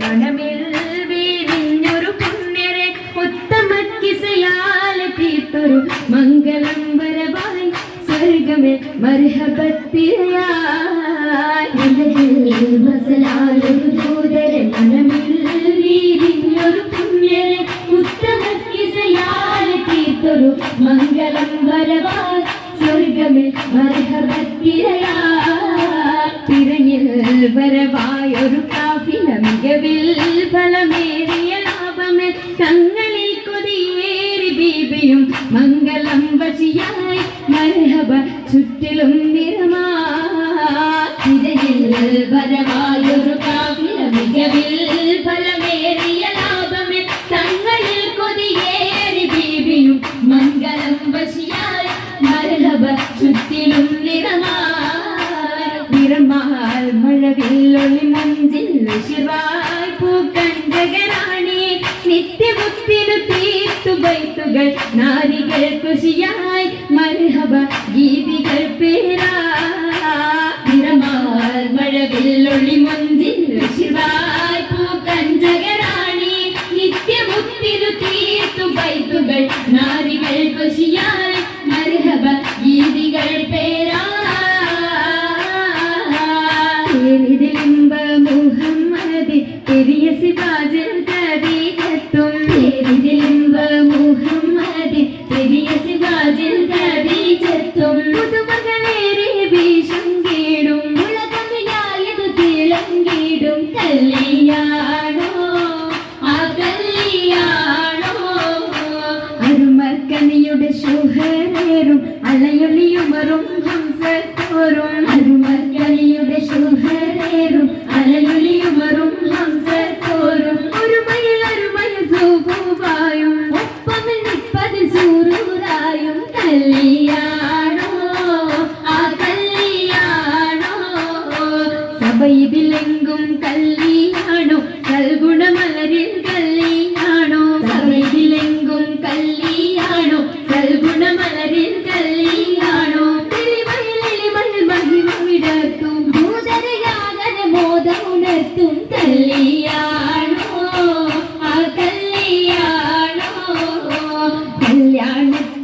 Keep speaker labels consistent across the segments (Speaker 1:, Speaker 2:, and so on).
Speaker 1: മണമിൽ വീരിഞ്ഞൊരു പുണ്യരെ ഉത്തമക്കിസയാൽ തീർത്തൊരു മംഗളം വരവായി സ്വർഗമേ മർഹബത്തിരയായി മസലാലൊരു ദൂതരെ മണമിൽ വീരിഞ്ഞൊരു പുണ്യരെ ഉത്തമക്കിസയാൽ തീർത്തൊരു മംഗളം വരവായി സ്വർഗമേ മർഹബത്തിരയായി തിരയിൽ വരവായൊരു കാഫില ബീബിയും മംഗളം വശിയായി മർഹബ ചുറ്റിലും നിറമാ തിരയിൽ വരവായൊരു കാവ്യ മികവിൽ ഫലമേറിയ ലാഭമേ. തങ്ങളിൽ കൊതിയേറി ബീബിയും മംഗളം വശിയായി മർഹബ ചുറ്റിലും നിറമായി നിറമാൽ മഴവില്ലൊളി മഞ്ചിൽ ശിവായ് പൂക്കണ്ടകരാണി നിത്യമുക്തിനു തീർത്തു ബൈത്തുകൾ നാരികൾ കുശിയായി മർഹബ ഗീതികൾ പേരാ. നിറമാൽ മഴവില്ലൊളി മഞ്ചിൽ ശിവായ് പൂക്കഞ്ചകരാണി നിത്യമുത്തിരു തീർത്തു ബൈത്തുകൾ നാരികൾ ശുഹരേറും അലയൊളിയുമറും ഹംസത്തോറും അരുമർക്കനിയുടെ ശുഹരേറും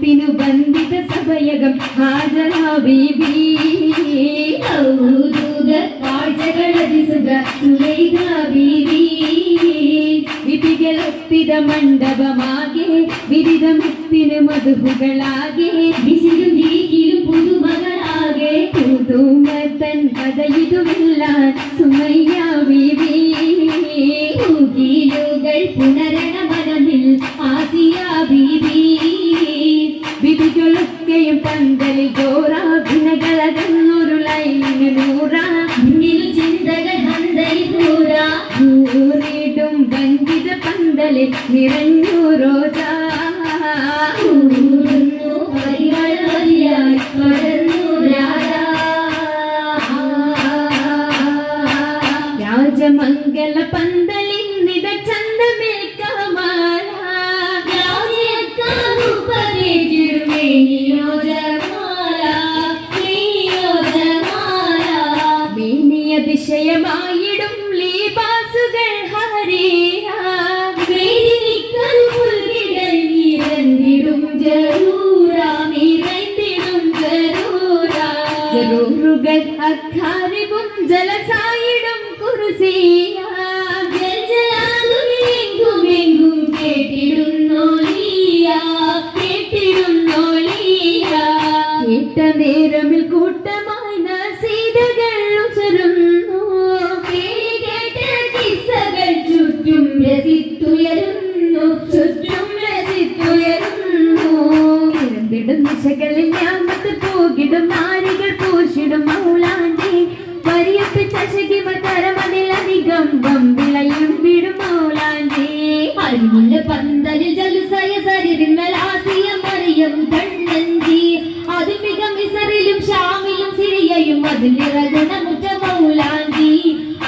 Speaker 1: കല്യാണത്തിനു ബന്ധിത സഭയകം ഹാജരാ ബീബി. ഔദൂത കാഴ്ചകളതിസുക സുലൈഖ ബീബി. വിധികളൊത്തിത മണ്ഡപമാകെ വിരിതമെത്തിന് മധുഹുകളാകെ വിസിലും ദീകിലും പുതുമകളാകെ പുതുമത്തൻ കഥയിതുമില്ല സുമയ്യ പുനരണ മനമിൽ ആസിയ പന്തലിൽ ജോറാഭിനകളകന്നൊരു ലൈനിന് നൂറ. മുന്നിൽ ചിന്തകൾ ഹന്തരി കൂറ ൂറിടും വഞ്ചിത പന്തലിൽ നിറഞ്ഞു റോജ. ഊരുന്നു പരികളറിയായി പടർന്നു விஷயமாயிடும் லேபாசுகள் ஹரேயா புல்கிடல் இறந்திடும் ஜரூராம் இறந்திடும் ஜரூரா ஜரூருகள் அக்காரிபும் ஜலசாயிடும் குருசேயா ஜல்ஜலாகும் எங்கும் எங்கும் கேட்டிடும் நோலியா கேட்டிடும் நோலியா கேட்டதே നാരികൾ പൂശിടും മൗലാണ്ടി പരിയത്ത് ചശകിമ തരമതിലധികം ഗംഭിളയും വിടും മൗലാണ്ടി അരിമുല്ല പന്തലിൽ ജലുസയ സരിതിന്മലാസിയ മറിയം കണ്ണഞ്ചി. അതുമിക മിസറിലും ഷാമിലും സിറിയയും അതിലിറകുണമുറ്റ മൗലാഞ്ചി.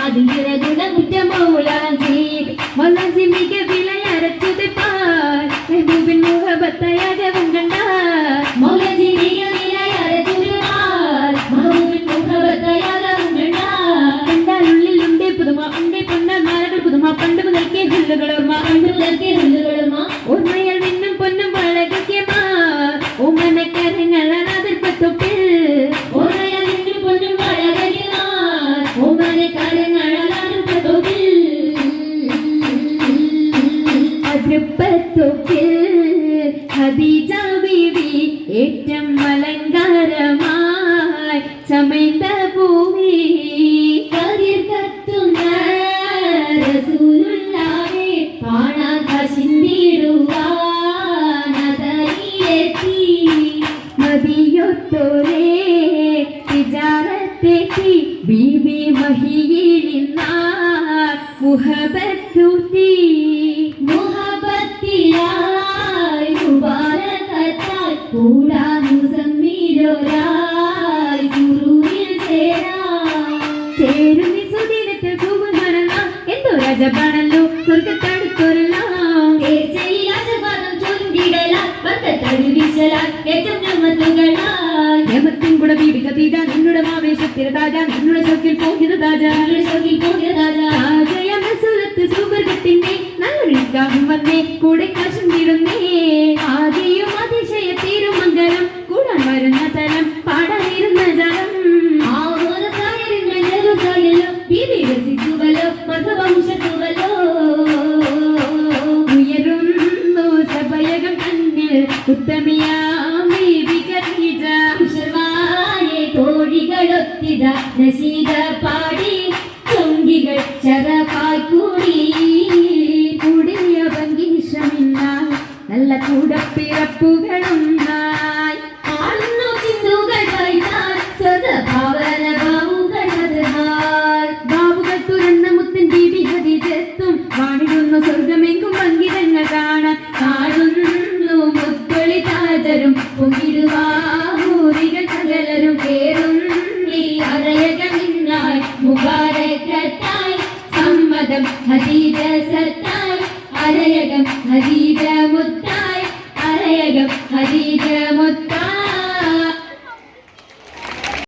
Speaker 1: അതിലിറകുണമുറ്റ മൗലാഞ്ചി ഖദീജ ബീവി ഏറ്റം അലങ്കാരമായി ചമൈന്ത ഭൂമി
Speaker 2: കതിർ കത്തുന്ന റസൂലുള്ളാഹെ കാണാത്ത ചിന്തിടുവാനതയിലെത്തി
Speaker 1: സ്വർഗത്തടുത്തൊരെല്ലാം
Speaker 2: തീർച്ചയിൽ ആശീർവാദം ചൊല്ലിടലാൽ ബന്ധത്തടി വീശലാൽ ഏറ്റം ഞമ്മത്തുകളാൽ
Speaker 1: യമത്തിൻ കൂടെ ബീബി കതീജ നിന്നുടെ ആവേശത്തിൽ താജ നിന്നുടെ ചോക്കിൽ പോകിയത് താജ
Speaker 2: ഞങ്ങളുടെ ശോകിൽ പോകിയ രാജാ.
Speaker 1: താജയ മസൂലത്ത് സുവർഗത്തിന്റെ നല്ലൊരു നിക്കാഹും വന്നേ. കൂടെ കാശും തീരുന്നേ. ആകെയും അതിശയ തിരുമംഗലം കൂടാൻ വരുന്ന തലം പാടാനിരുന്ന ജലം.
Speaker 2: ആ സായരിന്റെ നെറുസായല്ലോ ബീബി രസിച്ചുവല്ലോ മധുവംശത്തുവല്ലോ
Speaker 1: തന്നിൽ ഉത്തമിയാം ബീബി ഖദീജ
Speaker 2: കുശവായെ കോഴികളൊത്തിത നശീത അറയകമിന്നായി മുബാരക്കത്തായി സമ്മതം ഹദീജ സത്തായി അരയകം ഹദീജ മുത്തായി അരയകം ഹദീജ